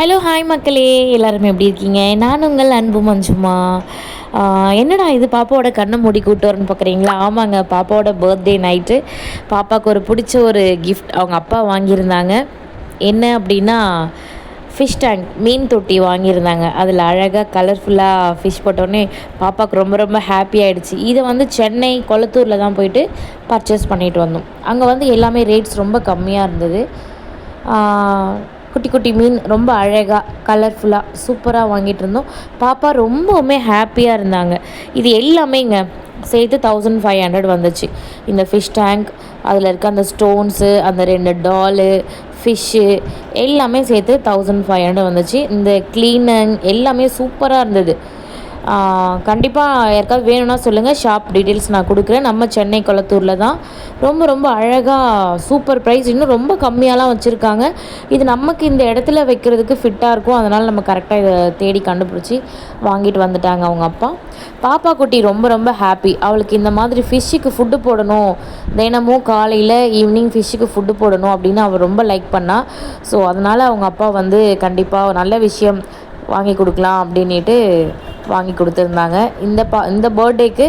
Hello hi மக்களே. எல்லாருமே எப்படி இருக்கீங்க? நான் உங்கள் அன்பு மஞ்சுமா. என்னடா இது? பாப்பாவோட கண்ணை மூடி கூட்டு வரேன்னு பார்க்குறீங்களா ஆமாங்க பாப்பாவோட பர்த்டே நைட்டு பாப்பாவுக்கு ஒரு பிடிச்ச ஒரு கிஃப்ட் அவங்க அப்பா வாங்கியிருந்தாங்க. என்ன அப்படின்னா ஃபிஷ் டேங்க் மீன் தொட்டி வாங்கியிருந்தாங்க. அதில் அழகாக கலர்ஃபுல்லாக ஃபிஷ் போட்டோன்னே பாப்பாவுக்கு ரொம்ப ரொம்ப ஹாப்பி ஆகிடுச்சு இதை வந்து சென்னை கொளத்தூரில் தான் போயிட்டு பர்ச்சேஸ் பண்ணிட்டு வந்தோம். அங்கே வந்து எல்லாமே ரேட்ஸ் ரொம்ப கம்மியாக இருந்தது. குட்டி குட்டி மீன் ரொம்ப அழகாக கலர்ஃபுல்லாக சூப்பராக வாங்கிட்டு இருந்தோம். பாப்பா ரொம்பவுமே ஹாப்பியாக இருந்தாங்க. இது எல்லாமேங்க சேர்த்து தௌசண்ட் ஃபைவ் ஹண்ட்ரட் வந்துச்சு. இந்த ஃபிஷ் டேங்க் அதில் இருக்க அந்த ஸ்டோன்ஸு அந்த ரெண்டு டாலு ஃபிஷ்ஷு எல்லாமே சேர்த்து தௌசண்ட் ஃபைவ் ஹண்ட்ரட் வந்துச்சு. இந்த க்ளீனிங் எல்லாமே சூப்பராக இருந்தது. கண்டிப்பாக யாருக்காவது வேணும்னா சொல்லுங்கள் ஷாப் டீட்டெயில்ஸ் நான் கொடுக்குறேன். நம்ம சென்னை கொளத்தூரில் தான். ரொம்ப ரொம்ப அழகாக சூப்பர் ப்ரைஸ் இன்னும் ரொம்ப கம்மியாலாம் வச்சுருக்காங்க. இது நமக்கு இந்த இடத்துல வைக்கிறதுக்கு ஃபிட்டாக இருக்கும். அதனால் நம்ம கரெக்டாக இதை தேடி கண்டுபிடிச்சி வாங்கிட்டு வந்துட்டாங்க அவங்க அப்பா. பாப்பா குட்டி ரொம்ப ரொம்ப ஹாப்பி அவளுக்கு இந்த மாதிரி ஃபிஷ்ஷுக்கு ஃபுட்டு போடணும். தினமும் காலையில் ஈவினிங் ஃபிஷ்ஷுக்கு ஃபுட்டு போடணும் அப்படின்னு அவள் ரொம்ப லைக் பண்ணா. ஸோ அதனால் அவங்க அப்பா வந்து கண்டிப்பாக நல்ல விஷயம். வாங்கி கொடுக்கலாம் அப்படின்ட்டு வாங்கி கொடுத்துருந்தாங்க. இந்த பா இந்த பர்த்டேக்கு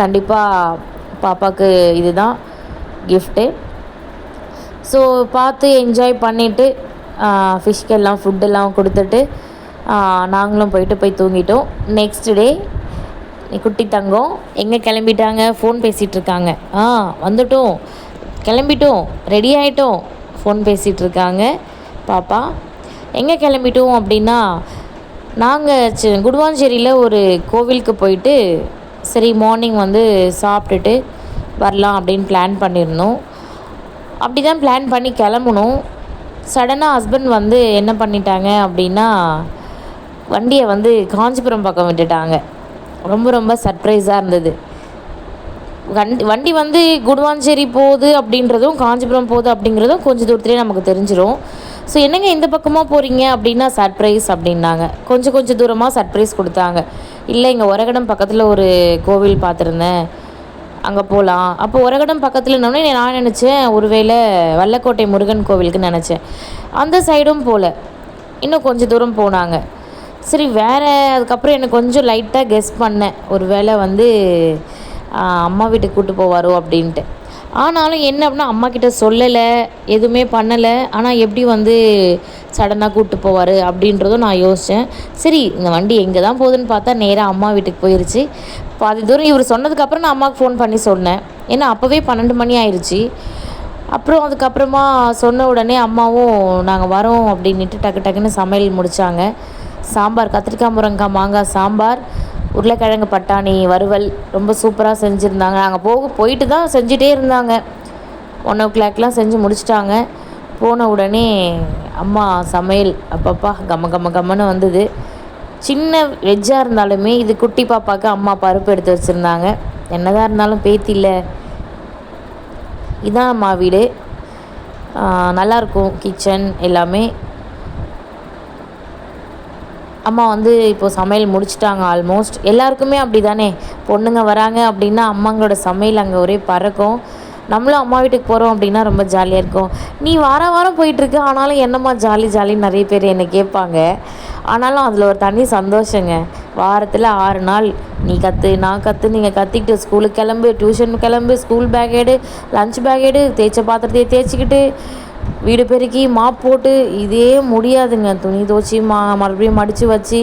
கண்டிப்பாக பாப்பாவுக்கு இதுதான் கிஃப்ட்டு ஸோ பார்த்து என்ஜாய் பண்ணிவிட்டு ஃபிஷ்கெல்லாம் எல்லாம் ஃபுட்டெல்லாம் கொடுத்துட்டு நாங்களும் போயிட்டு போய் தூங்கிட்டோம். நெக்ஸ்ட் டே குட்டி தங்கம் எங்கே கிளம்பிட்டாங்க? ஃபோன் பேசிகிட்டு இருக்காங்க. ஆ வந்துட்டோம். கிளம்பிட்டோம். ரெடி ஆகிட்டோம் ஃபோன் பேசிகிட்டு இருக்காங்க. பாப்பா எங்கே கிளம்பிட்டோம் அப்படின்னா நாங்கள் குடுவாஞ்சேரியில் ஒரு கோவிலுக்கு போயிட்டு சரி மார்னிங் வந்து சாப்பிட்டுட்டு வரலாம் அப்படின்னு பிளான் பண்ணியிருந்தோம் அப்படி தான் பிளான் பண்ணி கிளம்புனோம். சடனாக ஹஸ்பண்ட் வந்து என்ன பண்ணிட்டாங்க அப்படின்னா வண்டியை வந்து காஞ்சிபுரம் பக்கம் விட்டுட்டாங்க. ரொம்ப ரொம்ப சர்ப்ரைஸாக இருந்தது. வண்டி வண்டி வந்து குடுவாஞ்சேரி போகுது அப்படின்றதும் காஞ்சிபுரம் போகுது அப்படிங்கிறதும் கொஞ்சம் தூரத்துலேயே நமக்கு தெரிஞ்சிரும். ஸோ என்னங்க இந்த பக்கமாக போகிறீங்க அப்படின்னா சர்ப்ரைஸ் அப்படின்னாங்க. கொஞ்சம் கொஞ்சம் தூரமாக சர்ப்ரைஸ் கொடுத்தாங்க. இல்லை இங்கே உரகடம் பக்கத்தில் ஒரு கோவில் பார்த்துருந்தேன். அங்கே போகலாம் அப்போ உரகடம் பக்கத்துலனோடனே நான் நினச்சேன் ஒருவேளை வல்லக்கோட்டை முருகன் கோவிலுக்கு நினச்சேன். அந்த சைடும் போகல இன்னும் கொஞ்சம் தூரம் போனாங்க. சரி வேறு அதுக்கப்புறம் எனக்கு கொஞ்சம் லைட்டாக கெஸ் பண்ணேன். ஒரு வேளை வந்து அம்மா வீட்டுக்கு கூப்பிட்டு போவாரோ அப்படின்ட்டு. ஆனாலும் என்ன அப்படின்னா அம்மா கிட்ட சொல்லலை எதுவுமே பண்ணலை. ஆனால் எப்படி வந்து சடனாக கூப்பிட்டு போவார் அப்படின்றதும் நான் யோசித்தேன் சரி இந்த வண்டி எங்கே தான் போகுதுன்னு பார்த்தா நேராக அம்மா வீட்டுக்கு போயிருச்சு. பாதி தூரம் இவர் சொன்னதுக்கப்புறம் நான் அம்மாவுக்கு ஃபோன் பண்ணி சொன்னேன். ஏன்னா அப்போவே பன்னெண்டு மணி ஆயிடுச்சு அப்புறம் அதுக்கப்புறமா சொன்ன உடனே அம்மாவும் நாங்கள் வரோம் அப்படின்ட்டு டக்கு டக்குன்னு சமையல் முடித்தாங்க சாம்பார் கத்திரிக்காய் முருங்கக்காய் மாங்காய் சாம்பார். உருளைக்கிழங்கு பட்டாணி வறுவல் ரொம்ப சூப்பராக செஞ்சுருந்தாங்க. நாங்கள் போக போயிட்டு தான் செஞ்சுட்டே இருந்தாங்க. ஒன் ஓ கிளாக்லாம் செஞ்சு முடிச்சிட்டாங்க. போன உடனே அம்மா சமையல் அப்பப்பா கம்ம கம்ம கம்மன்னு வந்தது. சின்ன வெஜ்ஜாக இருந்தாலுமே இது குட்டி பாப்பாவுக்கு அம்மா பருப்பு எடுத்து வச்சுருந்தாங்க. என்னதான் இருந்தாலும் பேத்தி இல்லை. இதான் அம்மா வீடு. நல்லாயிருக்கும் கிச்சன் எல்லாமே. அம்மா வந்து இப்போ சமையல் முடிச்சிட்டாங்க ஆல்மோஸ்ட் எல்லாருக்குமே அப்படி தானே பொண்ணுங்க வராங்க அப்படின்னா அம்மாங்களோட சமையல் அங்கே ஒரே பறக்கும். நம்மளும் அம்மா வீட்டுக்கு போகிறோம் அப்படின்னா ரொம்ப ஜாலியாக இருக்கும். நீ வார வாரம் போயிட்டுருக்க ஆனாலும் என்னம்மா ஜாலி ஜாலின்னு நிறைய பேர் என்னை கேட்பாங்க. ஆனாலும் அதில் ஒரு தனி சந்தோஷங்க. வாரத்தில் ஆறு நாள் நீ கற்று நான் கற்று நீங்கள் கற்றுக்கிட்டு ஸ்கூலுக்கு கிளம்பு டியூஷன் கிளம்பு ஸ்கூல் பேக் எடு லஞ்ச் பேக் எடு தேய்ச்ச பாத்திரத்தையே தேய்ச்சிக்கிட்டு வீடு பெருக்கி மாப் போட்டு இதே முடியாதுங்க. துணி துவச்சி மா மறுபடியும் மடித்து வச்சு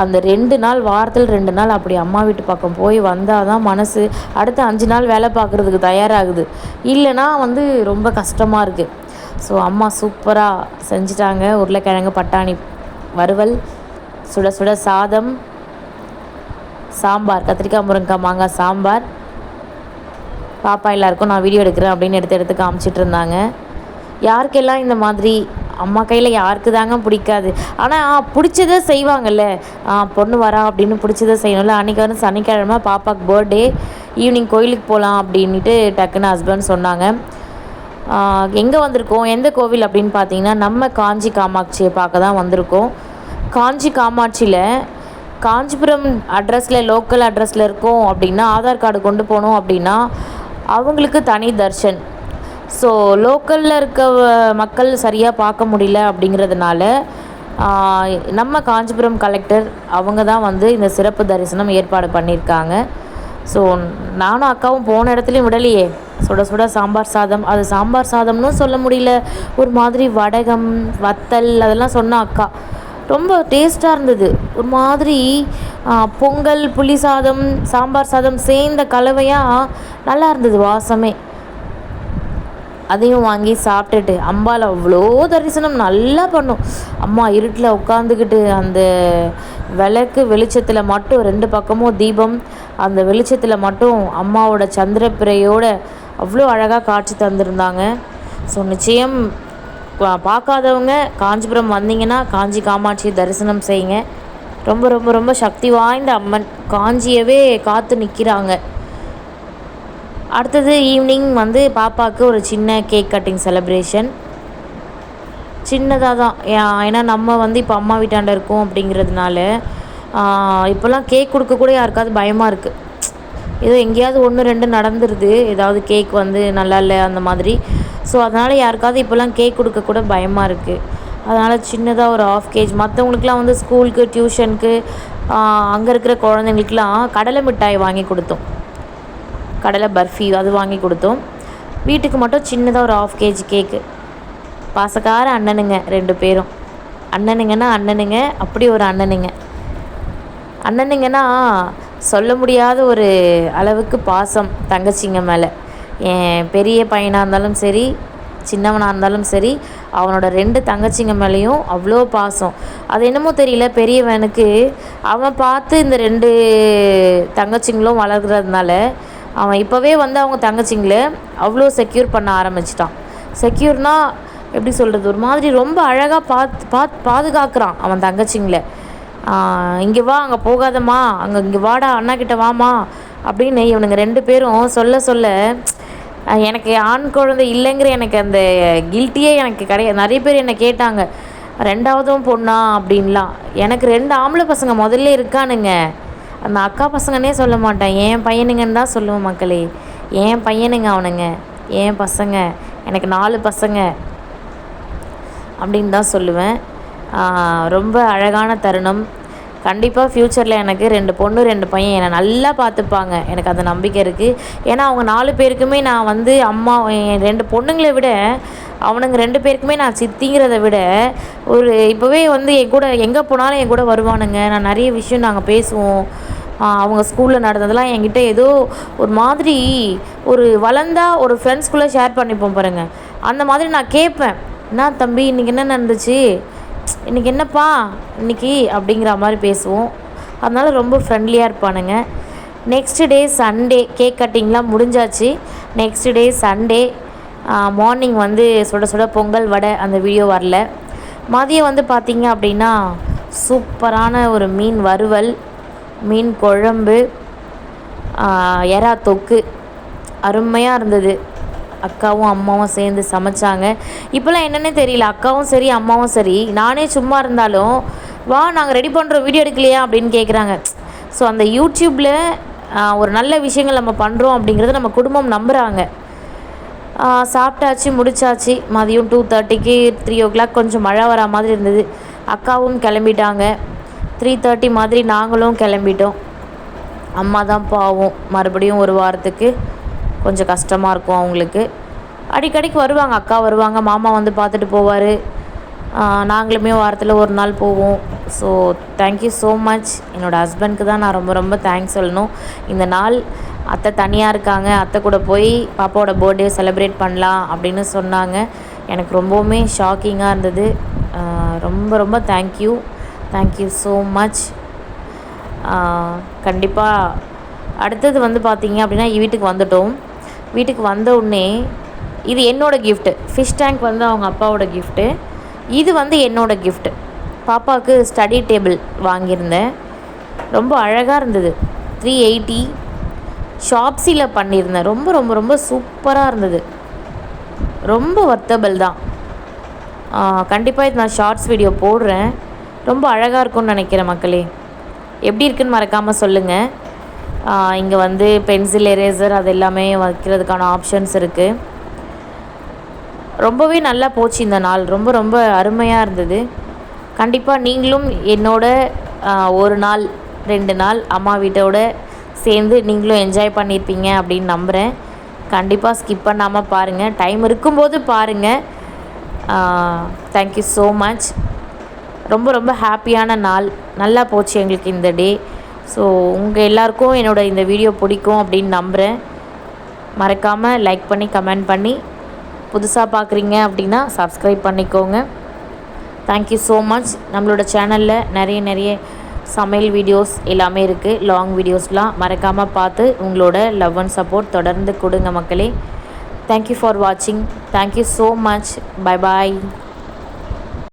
அந்த ரெண்டு நாள் வாரத்தில் ரெண்டு நாள் அப்படி அம்மா வீட்டு பக்கம் போய் வந்தால் தான் மனசு அடுத்த அஞ்சு நாள் வேலை பார்க்குறதுக்கு தயாராகுது. இல்லைன்னா வந்து ரொம்ப கஷ்டமாக இருக்குது ஸோ அம்மா சூப்பராக செஞ்சிட்டாங்க. உருளைக்கிழங்கு பட்டாணி வறுவல் சுட சுட சாதம் சாம்பார் கத்திரிக்காய் முருங்கக்காய் மாங்காய் சாம்பார். பாப்பா எல்லாருக்கும் நான் வீடியோ எடுக்கிறேன் அப்படின்னு எடுத்து எடுத்து காமிச்சிட்டு இருந்தாங்க. யாருக்கெல்லாம் இந்த மாதிரி அம்மா கையில் யாருக்கு தாங்க பிடிக்காது ஆனால் பிடிச்சதை செய்வாங்கல்ல. பொண்ணு வரா அப்படின்னு பிடிச்சதை செய்யணும்ல. அன்றைக்கி வந்து சனிக்கிழமை பாப்பாவுக்கு பர்த்டே ஈவினிங் கோயிலுக்கு போகலாம் அப்படின்ட்டு டக்குன்னு ஹஸ்பண்ட் சொன்னாங்க. எங்கே வந்திருக்கோம்? எந்த கோவில் அப்படின்னு பார்த்தீங்கன்னா நம்ம காஞ்சி காமாட்சியை பார்க்க தான் வந்திருக்கோம். காஞ்சி காமாட்சியில் காஞ்சிபுரம் அட்ரஸில் லோக்கல் அட்ரஸில் இருக்கோம் அப்படின்னா ஆதார் கார்டு கொண்டு போனோம் அப்படின்னா அவங்களுக்கு தனி தர்ஷன். ஸோ லோக்கலில் இருக்க மக்கள் சரியாக பார்க்க முடியல அப்படிங்கிறதுனால நம்ம காஞ்சிபுரம் கலெக்டர் அவங்க தான் வந்து இந்த சிறப்பு தரிசனம் ஏற்பாடு பண்ணியிருக்காங்க. ஸோ நானும் அக்காவும் போன இடத்துலையும் விடலையே. சுட சுட சாம்பார் சாதம். அது சாம்பார் சாதம்னு சொல்ல முடியல. ஒரு மாதிரி வடகம் வத்தல் அதெல்லாம் சொன்ன அக்கா. ரொம்ப டேஸ்ட்டாக இருந்தது. ஒரு மாதிரி பொங்கல் புளி சாதம் சாம்பார் சாதம் சேர்ந்த கலவையாக நல்லா இருந்தது வாசமே. அதையும் வாங்கி சாப்பிட்டுட்டு அம்பாவில் அவ்வளோ தரிசனம் நல்லா பண்ணும். அம்மா இருட்டில் உட்காந்துக்கிட்டு அந்த விளக்கு வெளிச்சத்தில் மட்டும் ரெண்டு பக்கமும் தீபம் அந்த வெளிச்சத்தில் மட்டும் அம்மாவோட சந்திரப்பிரையோட அவ்வளோ அழகாக காட்சி தந்திருந்தாங்க. ஸோ நிச்சயம் பார்க்காதவங்க காஞ்சிபுரம் வந்தீங்கன்னா காஞ்சி காமாட்சி தரிசனம் செய்யுங்க. ரொம்ப ரொம்ப ரொம்ப சக்தி வாய்ந்த அம்மன். காஞ்சியவே காத்து நிற்கிறாங்க அடுத்தது ஈவினிங் வந்து பாப்பாவுக்கு ஒரு சின்ன கேக் கட்டிங் செலப்ரேஷன் சின்னதாக தான் ஏன்னா நம்ம வந்து இப்போ அம்மா வீட்டாண்ட இருக்கோம் அப்படிங்கிறதுனால இப்போல்லாம் கேக் கொடுக்க கூட யாருக்காவது பயமாக இருக்குது ஏதோ எங்கேயாவது ஒன்று ரெண்டு நடந்துருது. ஏதாவது கேக் வந்து நல்லா இல்லை அந்த மாதிரி. ஸோ அதனால் யாருக்காவது இப்போல்லாம் கேக் கொடுக்க கூட பயமாக இருக்குது அதனால் சின்னதாக ஒரு ஆஃப் கேஜ் மற்றவங்களுக்குலாம் வந்து ஸ்கூலுக்கு டியூஷனுக்கு அங்கே இருக்கிற குழந்தைங்களுக்குலாம் கடலை மிட்டாய் வாங்கி கொடுத்தோம். கடலை பர்ஃபி அது வாங்கி கொடுத்தோம். வீட்டுக்கு மட்டும் சின்னதாக ஒரு ஆஃப் கேஜி கேக்கு பாசக்கார அண்ணனுங்க ரெண்டு பேரும். அண்ணனுங்கன்னா அண்ணனுங்க அப்படி ஒரு அண்ணனுங்க. அண்ணனுங்கன்னா சொல்ல முடியாத ஒரு அளவுக்கு பாசம் தங்கச்சிங்க மேலே. என் பெரிய பையனாக இருந்தாலும் சரி சின்னவனாக இருந்தாலும் சரி அவனோட ரெண்டு தங்கச்சிங்க மேலேயும் அவ்வளோ பாசம். அது என்னமோ தெரியல பெரியவனுக்கு அவன் பார்த்து இந்த ரெண்டு தங்கச்சிங்களும் வளர்கிறதுனால அவன் இப்போவே வந்து அவங்க தங்கச்சிங்களை அவ்வளோ செக்யூர் பண்ண ஆரம்பிச்சிட்டான். செக்யூர்னால் எப்படி சொல்கிறது ஒரு மாதிரி ரொம்ப அழகாக பார்த்து பாத் பாதுகாக்கிறான் அவன் தங்கச்சிங்களை. இங்கே வா அங்கே போகாதம்மா. அங்கே இங்கே வாடா அண்ணா கிட்ட வாமா அப்படின்னு இவனுங்க ரெண்டு பேரும் சொல்ல சொல்ல எனக்கு ஆண் குழந்தை இல்லைங்கிற எனக்கு அந்த கில்ட்டியே எனக்கு கிடையாது நிறைய பேர் என்னை கேட்டாங்க ரெண்டாவதும் பொண்ணா? அப்படின்லாம். எனக்கு ரெண்டு ஆம்பளை பசங்க முதல்ல இருக்கானுங்க. அந்த அக்கா பசங்கன்னே சொல்ல மாட்டேன். என் பையனுங்கன்னு தான் சொல்லுவேன் மக்களே. என் பையனுங்க அவனுங்க. என் பசங்க. எனக்கு நாலு பசங்க. அப்படின்னு தான் சொல்லுவேன். ரொம்ப அழகான தருணம். கண்டிப்பாக ஃப்யூச்சரில் எனக்கு ரெண்டு பொண்ணு ரெண்டு பையன். என்னை நல்லா பார்த்துப்பாங்க. எனக்கு அந்த நம்பிக்கை இருக்குது ஏன்னா அவங்க நாலு பேருக்குமே நான் வந்து அம்மா என் ரெண்டு பொண்ணுங்களை விட அவனுங்க ரெண்டு பேருக்குமே நான் சித்திங்கிறத விட ஒரு இப்போவே வந்து என் கூட எங்கே போனாலும் என் கூட வருவானுங்க. நான் நிறைய விஷயம் நாங்கள் பேசுவோம். அவங்க ஸ்கூலில் நடந்ததெல்லாம் என்கிட்ட ஏதோ ஒரு மாதிரி ஒரு வளர்ந்தா ஒரு ஃப்ரெண்ட்ஸ்குள்ளே ஷேர் பண்ணிப்போம் பாருங்கள் அந்த மாதிரி நான் கேட்பேன். என்ன தம்பி இன்றைக்கி என்ன நடந்துச்சு? இன்றைக்கி என்னப்பா? இன்றைக்கி அப்படிங்கிற மாதிரி பேசுவோம். அதனால் ரொம்ப ஃப்ரெண்ட்லியாக இருப்பானுங்க. நெக்ஸ்ட் டே சண்டே கேக் கட்டிங்லாம் முடிஞ்சாச்சு. நெக்ஸ்ட் டே சண்டே மார்னிங் வந்து சுட சுட பொங்கல் வடை அந்த வீடியோ வரல. மதியம் வந்து பார்த்திங்க அப்படின்னா சூப்பரான ஒரு மீன் வறுவல் மீன் குழம்பு எறா தொக்கு. அருமையாக இருந்தது. அக்காவும் அம்மாவும் சேர்ந்து சமைச்சாங்க. இப்போல்லாம் என்னென்னே தெரியல. அக்காவும் சரி அம்மாவும் சரி. நானே சும்மா இருந்தாலும் வா நாங்கள் ரெடி பண்ணுறோம் வீடியோ எடுக்கலையா? அப்படின்னு கேட்குறாங்க ஸோ அந்த யூடியூப்பில் ஒரு நல்ல விஷயங்கள் நம்ம பண்ணுறோம் அப்படிங்கிறத நம்ம குடும்பம் நம்புகிறாங்க சாப்பிட்டாச்சு முடிச்சாச்சு. மதியம் டூ தேர்ட்டிக்கு த்ரீ ஓ கிளாக் கொஞ்சம் மழை வரா மாதிரி இருந்தது. அக்காவும் கிளம்பிட்டாங்க. த்ரீ தேர்ட்டி மாதிரி நாங்களும் கிளம்பிட்டோம். அம்மா தான் பாவம். மறுபடியும் ஒரு வாரத்துக்கு கொஞ்சம் கஷ்டமாக இருக்கும் அவங்களுக்கு. அடிக்கடிக்கு வருவாங்க அக்கா வருவாங்க மாமா வந்து பார்த்துட்டு போவார். நாங்களுமே வாரத்தில் ஒரு நாள் போவோம். ஸோ தேங்க்யூ ஸோ மச் என்னோடய ஹஸ்பண்ட்க்கு தான் நான் ரொம்ப ரொம்ப தேங்க்ஸ் சொல்லணும். இந்த நாள் அத்தை தனியாக இருக்காங்க அத்தை கூட போய் பாப்பாவோட பர்த்டே செலிப்ரேட் பண்ணலாம் அப்படின்னு சொன்னாங்க. எனக்கு ரொம்பவுமே ஷாக்கிங்காக இருந்தது. ரொம்ப ரொம்ப தேங்க்யூ தேங்க்யூ ஸோ மச் கண்டிப்பாக அடுத்தது வந்து பார்த்திங்க அப்படின்னா வீட்டுக்கு வந்துட்டோம். வீட்டுக்கு வந்த உடனே இது என்னோடய கிஃப்ட்டு ஃபிஷ் டேங்க் வந்து அவங்க அப்பாவோட கிஃப்ட்டு இது வந்து என்னோடய கிஃப்ட்டு பாப்பாவுக்கு ஸ்டடி டேபிள் வாங்கியிருந்தேன். ரொம்ப அழகாக இருந்தது. த்ரீ எயிட்டி ஷாப்ஸியில் பண்ணியிருந்தேன். ரொம்ப ரொம்ப ரொம்ப சூப்பராக இருந்தது. ரொம்ப ஒர்த்தபிள் தான். கண்டிப்பாக இது நான் ஷார்ட்ஸ் வீடியோ போடுறேன். ரொம்ப அழகாக இருக்கும்னு நினைக்கிறேன் மக்களே. எப்படி இருக்குன்னு மறக்காமல் சொல்லுங்கள் இங்கே வந்து பென்சில் எரேசர் அது எல்லாமே வைக்கிறதுக்கான ஆப்ஷன்ஸ் இருக்குது ரொம்பவே நல்லா போச்சு இந்த நாள். ரொம்ப ரொம்ப அருமையாக இருந்தது. கண்டிப்பாக நீங்களும் என்னோட ஒரு நாள் ரெண்டு நாள் அம்மா வீட்டோட சேர்ந்து நீங்களும் என்ஜாய் பண்ணியிருப்பீங்க அப்படின்னு நம்புகிறேன் கண்டிப்பாக ஸ்கிப் பண்ணாமல் பாருங்கள் டைம் இருக்கும்போது பாருங்கள் தேங்க்யூ ஸோ மச் ரொம்ப ரொம்ப ஹாப்பியான நாள். நல்லா போச்சு எங்களுக்கு இந்த டே ஸோ உங்கள் எல்லாருக்கும் என்னோட இந்த வீடியோ பிடிக்கும் அப்படின்னு நம்புகிறேன் மறக்காமல் லைக் பண்ணி கமெண்ட் பண்ணி புதுசாக பார்க்குறீங்க அப்படின்னா சப்ஸ்கிரைப் பண்ணிக்கோங்க. தேங்க்யூ ஸோ மச் நம்மளோட சேனலில் நிறைய நிறைய சமையல் வீடியோஸ் எல்லாமே இருக்குது லாங் வீடியோஸ்லாம் மறக்காமல் பார்த்து உங்களோட லவ் அண்ட் சப்போர்ட் தொடர்ந்து கொடுங்க மக்களே. தேங்க்யூ ஃபார் வாட்சிங் thank you so much bye bye